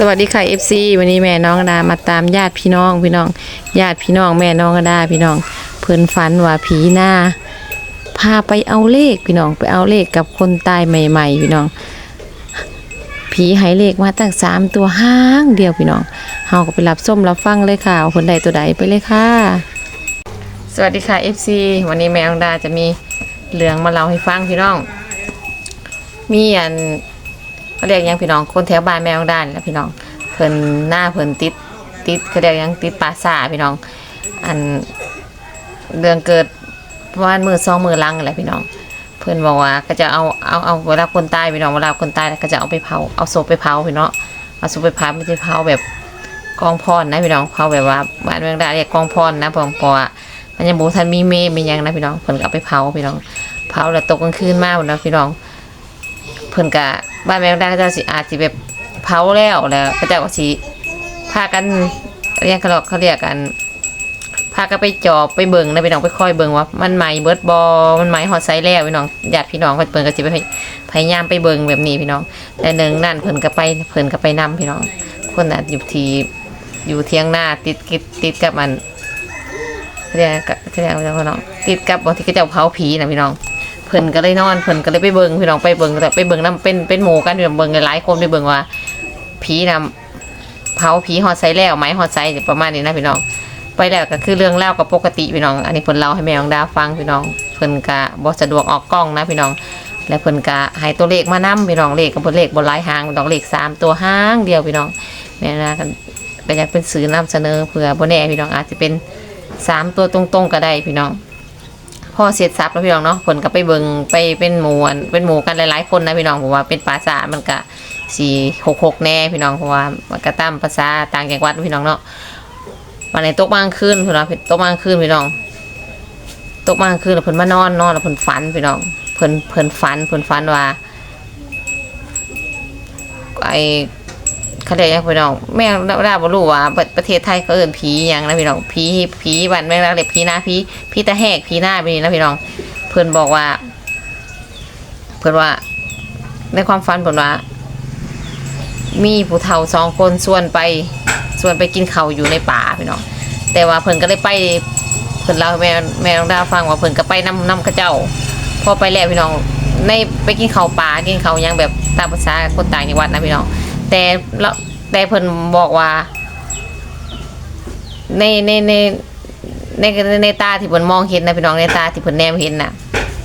สวัสดีค่ะ FC วันนี้แม่น้องดามาตามญาติพี่น้องพี่น้อง ญาติพี่น้องแม่น้องดาพี่น้อง เพิ่อนฝันว่าผีหน้าพาไปเอาเลขพี่น้องไปเอาเลขกับคนตายใหม่ ๆ พี่น้อง ผีให้เลขมาตั้งสามตัวห้างเดียวพี่น้องเฮาก็ไปรับส้มรับฟังเลยค่ะว่าคนใดตัวใดไปเลยค่ะ สวัสดีค่ะ FC วันนี้แม่น้องดาจะมีเรื่องมาเล่าให้ฟังพี่น้อง มีอัน เขาเรียกยังพี่น้องคนแถวบ้านแม่ของด้านแล้วพี่น้องเพิ่นหน้าเพิ่นติดติดเขาเรียกยังติดปราสาพี่น้อง อันเรื่องเกิดประมาณมือสองมือลังแหละพี่น้อง เพิ่นบอกว่าก็จะเอาเอาเอาเวลาคนตายพี่น้องเวลาคนตายแล้วก็จะเอาไปเผาเอาศพไปเผาพี่น้องเอาศพไปเผาไม่ใช่เผาแบบกองพรนะพี่น้องเผาแบบว่าบ้านเมืองได้เรียกกองพรนะพราะเพราะว่ามันยังบ่ทันมีเมมียังนะพี่น้องเพิ่นก็เอาไปเผาพี่น้องเผาแล้วตกกลางคืนมาพุ่นะพี่น้อง เพิ่นกะ บ้านแม่งด้ก็เจ้าสิอาจสิแบบเผาแล้วแล้วก็เจ้าก็สิพากันเรียกเขาหรอกเขาเรียกกันพากันไปจอบไปเบิ่งนะพี่น้องไปคอยเบิ่งว่ามันไหมเบิร์ดบอมันไหม้ฮอดไซแล้วพี่น้องญาติพี่น้องเพิ่นก็สิไปพยายามไปเบิ่งแบบนี้พี่น้อง แต่หนึ่งนั่นเพิ่นก็ไปเพิ่นก็ไปนํพี่น้อง คนน่ะอยู่ทีอยู่เทียงหน้าติดติดติดกับมันเรียกเรียกพี่น้องติดกับบางที่เขาเจ้าเผาผีนะพี่น้อง เพิ่นก็เลยนอนเพิ่นก็เลยไปเบิ่งพี่น้องไปเบิ่งแต่ไปเบิ่งนํเป็นเป็นหมู่กันพี่น้องเบิ่งหลายคนไปเบิ่งว่าผีนำเผาผีฮอดไซแล้วไหมฮอดไซประมาณนี้นะพี่น้อง ไปแล้วก็คือเรื่องเล่ากับปกติพี่น้อง อันนี้เพิ่นเล่าให้แม่ของดาฟังพี่น้องเพิ่นก็บ่สะดวกออกกล้องนะพี่น้อง และเพิ่นก็ให้ตัวเลขมานํพี่น้องเลขก็บ่เลขบ่หลายหางพี่น้องเลขสามตัวหางเดียวพี่น้องแม่นะกันก็อยากเป็นสื่อนำเสนอเผื่อบ่แน่พี่น้องอาจจะเป็นสามตัวตรงๆก็ได้พี่น้อง พ่อเสร็จสับแล้วพี่น้องเนาะผลก็ไปเบิงไปเป็นหมู่อันเป็นหมู่กันหลายๆคนนะพี่น้องผมว่าเป็นภาษามันก็สี่หกหกแน่พี่น้องเพราะว่ามันก็ตามภาษาต่างจังหวัดพี่น้องเนาะวันไหนตกบางคืนพี่น้องตกบางคืนพี่น้อง ตกบางคืนแล้วเพิ่นมานอนนอนแล้วเพิ่นฝันพี่น้องเพิ่นเพิ่นฝันเพิ่นฝันว่าไอ เขาเรียกยังพี่น้องแม่ได้บ่รู้ว่าประประเทศไทยเขาเอิ้นผียังนะพี่น้องผีผีบ้านแม่งเรียกผีหน้าผีผีตะแหกผีหน้าไปนี่นะพี่น้อง เพิ่อนบอกว่า เพิ่อนว่า ในความฝันเพิ่นว่า มีผู้เฒ่าสองคนส่วนไปส่วนไปกินเขาอยู่ในป่าพี่น้องแต่ว่าเพิ่นก็ได้ไปเพิ่นเล่าแม่แม่น้องดาฟังว่าเพิ่นก็ไปนำนำกระเจ้าพอไปแล้วพี่น้องในไปกินข้าวป่ากินข้าวยังแบบตามภาษาคนต่างจังหวัดนะพี่น้อง แต่แล้วแต่เพิ่นบอกว่า ในในในในในตาที่เพิ่นมองเห็นนะพี่น้องในตาที่เพิ่นแนมเห็นน่ะ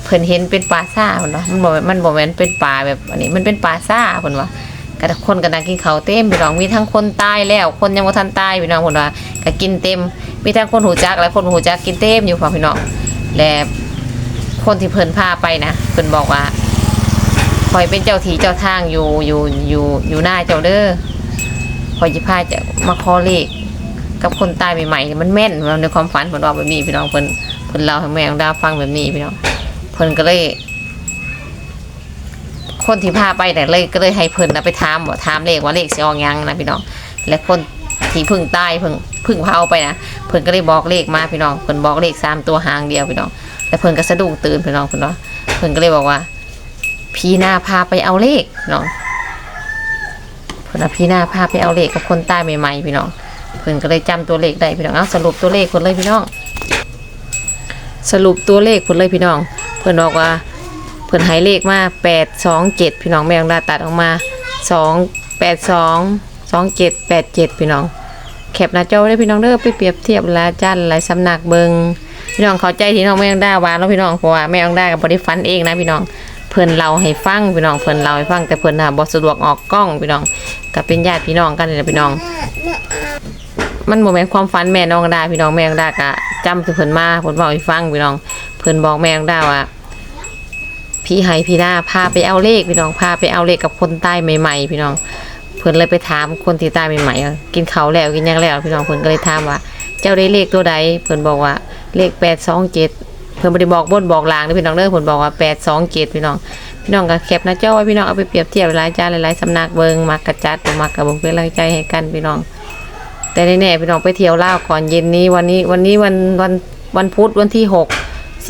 เพิ่นเห็นเป็นปลาซ่าเพิ่นว่ามันบ่แม่นมันบ่แม่นเป็นปลาแบบอันนี้ มันเป็นปลาซ่าเพิ่นว่าก็คนก็นั่งกินข้าวเต็มพี่น้องมีทั้งคนตายแล้ว คนยังบ่ทันตายพี่น้องเพิ่นว่าก็กินเต็ม มีทั้งคนหูจักและคนหูจักกินเต็มอยู่ฝั่งพี่น้องและคนที่เพิ่นพาไปนะเพิ่นบอกว่า คอยเป็นเจ้าทีเจ้าทางอยู่อยู่อยู่อยู่หน้าเจ้าเด้อคอยสิพาจะมาขอเลขกับคนตายใหม่ๆมันแม่นในความฝันเพิ่นว่าแบบนี้พี่น้องเพิ่นเพิ่นเล่าให้แม่ของดาฟังแบบนี้พี่น้องเพิ่นก็เลย คนที่พาไปแต่เลยก็เลยให้เพิ่นนะไปถามบ่ถามเลขว่าเลขสิออกยังนะพี่น้อง และคนที่พิ่งตายพิ่งพิ่งเผาไปนะเพิ่นก็เลยบอกเลขมาพี่น้องเพิ่นบอกเลขสามตัวหางเดียวพี่น้องแล้วเพิ่นก็สะดุ้งตื่นพี่น้องเพิ่นว่าเพิ่นก็เลยบอกว่า พี่นาพาไปเอาเลขพี่น้องเพิ่นพี่นาพาไปเอาเลขกับคนตายใหม่ๆพี่น้องเพิ่นก็เลยจำตัวเลขได้พี่น้องเอาสรุปตัวเลขคนเลยพี่น้อง สรุปตัวเลขคนเลยพี่น้อง เพิ่นบอกว่าเพิ่นให้เลขมาแปดสองเจ็ดพี่น้องแม่งดาตัดออกมาสองแปดสองสองเจ็ดแปดเจ็ดพี่น้องแคปหน้าจอได้พี่น้องเด้อไปเปรียบเทียบแล้วจันหลายสำนักเบิงพี่น้องเข้าใจที่น้องแม่งดาวาแล้วพี่น้องเพราะว่าแม่งดากับบริฟันเองนะพี่น้อง เพิ่นเราให้ฟังพี่น้องเพิ่นเราให้ฟังแต่เพิ่นน่ะบ่สะดวกออกกล้องพี่น้องก็เป็นญาติพี่น้องกันนี่แหละพี่น้อง มันบ่แม่นความฝันแม่น้องดาพี่น้องแม่น้องดาก็จำที่เพิ่นมาเพิ่นบอกให้ฟังพี่น้อง เพิ่นบอกแม่น้องดาว่าพี่ไห้พี่หน้าพาไปเอาเลขพี่น้องพาไปเอาเลขกับคนใต้ใหม่ๆพี่น้อง เพิ่นเลยไปถามคนที่ใต้ใหม่ๆกินข้าวแล้วกินยังแล้วพี่น้องเพิ่นก็เลยถามว่า เจ้าได้เลขตัวใดเพิ่นบอกว่าเลข827เพิ่นบ่ได้บอกบนบอกลางเด้อพี่น้องเด้อเพิ่นบอกว่า827พี่น้องพี่น้องก็แคปหน้าจอไว้พี่น้องเอาไปเปรียบเทียบหลายจานหลายๆสำนักเบิงมักกระจัดบ่มักกระบ่เป็นกำลังใจให้กันพี่น้อง แต่แน่ๆพี่น้องไปเที่ยวลาวก่อนเย็นนี้วันนี้วันนี้วันวันวันพุธวันที่หก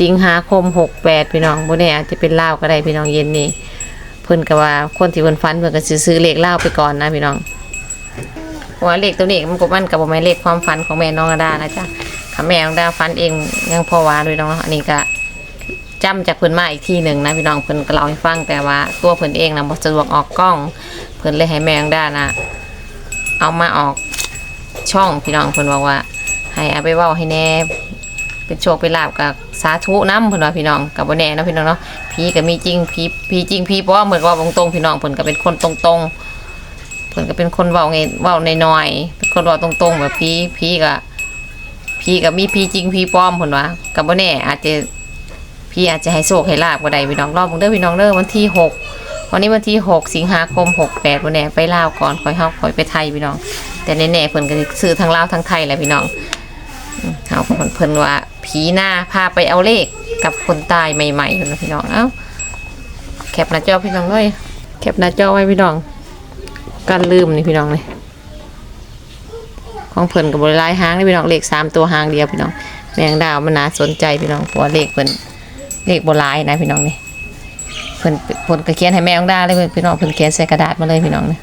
สิงหาคมหกแปดพี่น้องบ่แน่อาจจะเป็นลาวก็ได้พี่น้องเย็นนี้เพิ่นก็ว่าคนที่เพิ่นฟันเพิ่นก็สิซื้อเลขลาวไปก่อนนะพี่น้องว่าเลขตัวนี้มันก็มันกับบ่แม่นเลขความฝันของแม่น้องระดานะจ๊ะ ค่ะแม่น้องดาฝันเองยังพอว่าด้วยเนาะอันนี้ก็จำจากเพิ่นมาอีกทีหนึ่งนะพี่น้องเพิ่นก็เล่าให้ฟังแต่ว่าตัวเพิ่นเองนะบ่สะดวกออกกล้องเพิ่นเลยให้แม่น้องดานะเอามาออกช่องพี่น้องเพิ่นบอกว่า ให้เอาไปเว้าให้แน่เป็นโชคเป็นลาบกับสาธุน้ำเพิ่อนว่าพี่น้องกับบ่แน่เนาะพี่น้องเนาะผีก็มีจริงผีผีจริงผีปลอมเหมือนว่าตรงๆพี่น้องเพิ่อนก็เป็นคนตรงๆเพิ่อนก็เป็นคนเว้าไงเว้าน้อยๆเป็นคนเว้าตรงๆแบบผีผีก็ ผีก็มีผีจริงผีปลอมเพิ่นว่าก็บ่แน่อาจจะผีอาจจะให้โชคให้ลาบก็ได้พี่น้องรอบเบิ่งเด้อพี่น้องเด้อวันที่หกวันนี้วันที่หกสิงหาคม68บ่แน่ไปลาวก่อนคอยเฮาคอยไปไทยพี่น้อง แต่แน่ๆเพิ่นก็สิซื้อทั้งลาวทั้งไทยแหละพี่น้องเอาเพิ่นว่าผีหน้าพาไปเอาเลขกับคนตายใหม่ๆอยู่นะพี่น้องเอ้าแคปหน้าจอพี่น้องเลยแคปหน้าจอไว้พี่น้องกันลืมนี่พี่น้องเลย ของเพิ่นกับบริลายหางนี่พี่น้องเลขสามตัวหางเดียวพี่น้องแมงดาวมันน่าสนใจพี่น้องเพราะว่าเลขเพิ่นเลขบราณนะพี่น้องนี่เพิ่นเพิ่นก็เขียนให้แมงดาเลยพี่น้องเพิ่นเขียนใส่กระดาษมาเลยพี่น้องนี่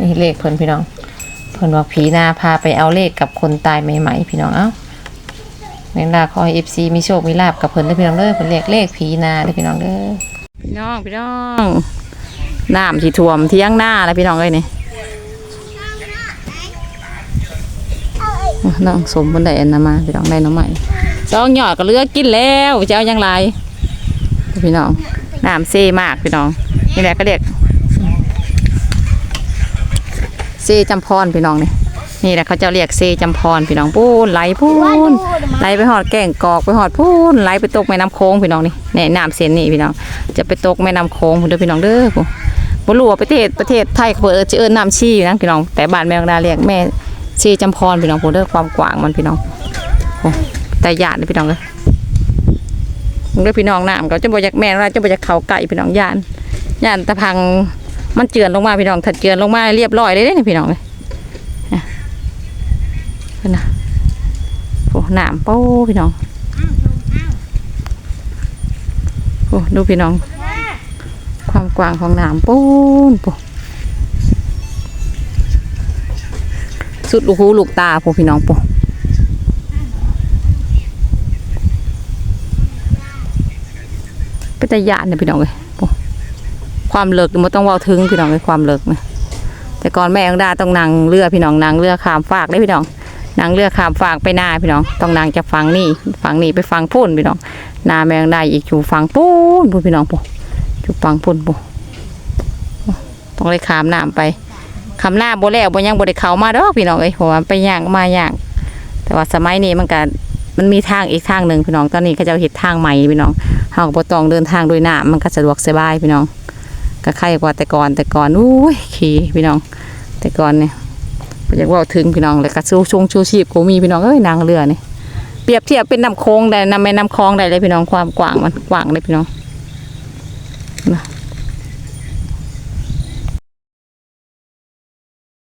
นี่เลขเพิ่นพี่น้องเพิ่นว่าผีหน้าพาไปเอาเลขกับคนตายใหม่ๆพี่น้องเอ้าแมงดาขอให้ FC มีโชคมีลาบกับเพิ่นเด้พี่น้องเด้อเพิ่นเรียกเลขผีหน้าเด้พี่น้องเด้อพี่น้องพี่น้อง น้ำที่ท่วมเที่ยงหน้าแล้วพี่น้องเอ้ยนี่น้องสมบนไดอันนั้นมาพี่น้องได้น้องใหม่สองหยอดก็เลือกกินแล้วจะเอายังไรพี่น้องน้ำเซ่มากพี่น้องนี่แหละก็เรียกเซจำพรพี่น้องนี่นี่แหละเขาจะเรียกเซจำพรพี่น้องปูนไหลปูนไหลไปหอดแก่งกอกไปหอดปูนไหลไปตกแม่น้ำโค้งพี่น้องนี่แนะน้ำเส้นนี่พี่น้องจะไปตกแม่น้ำโค้งเด้อพี่น้องเด้อ บ่รู้ว่าประเทศประเทศไทยเขาเปิดจะเอิ้นน้ำชีอยู่นะพี่น้อง แต่บ้านแม่กดาเรียกแม่เซจำพรพี่น้องปูเด้อความกว้างมันพี่น้องโอ้แต่หยานเลยพี่น้องเลยมึงเด้อพี่น้องน้ำเขาจะบ่อยากแม่เราจะบ่อยากเขาไก่พี่น้องยานยานตะพังมันเจือนลงมาพี่น้องถ้าเจือนลงมาเรียบร้อยเลยเด้นี่พี่น้องเลยเนี่ยเพิ่นนะโอ้หนามโป้พี่น้องโอ้ดูพี่น้อง ความกว้างของหนามปูนปูสุดลูกหูลูกตาปูพี่น้องปูเป็นตะยานเนี่ยพี่น้องเลยปูความเลิกมันต้องเว้าถึงพี่น้องในความเลิกนะแต่ก่อนแม่อังดาต้องนั่งเรือพี่น้องนั่งเรือขามฟากได้พี่น้องนั่งเรือขามฟากไปหน้าพี่น้อง ต้องนั่งจากฝั่งนี่ฝั่งนี่ไปฝั่งพุ่นพี่น้องหนาแม่อังดาอีกอยู่ฝั่งพุ่นพูพี่น้องปุ๊ อยู่ปังพุ่นปุ๊ต้องเลยขามน้ำไปขามหน้าโบแล้วโบยังโบได้เข้ามาดอกพี่น้องเอ้ยเพราะว่าไปย่างมาย่าง แต่ว่าสมัยนี้มันก็มันมีทางอีกทางหนึ่งพี่น้องตอนนี้เขาจะเห็ดทางใหม่พี่น้องเฮาก็บ่ต้องเดินทางโดยหน้ำมันก็สะดวกสบายพี่น้องก็ใครกว่าแต่ก่อนแต่ก่อนอุ้ยขี่พี่น้อง แต่ก่อนเนี่ยอยากว่าถึงพี่น้องเลยกระชูชงชูชีพกูมีพี่น้องเอ้ยนางเรือนี่เปรียบเทียบเป็นน้ำโค้งได้น้ำแม่น้ำคลองได้เลยพี่น้องความกว้างมันกว้างเลยพี่น้อง นะ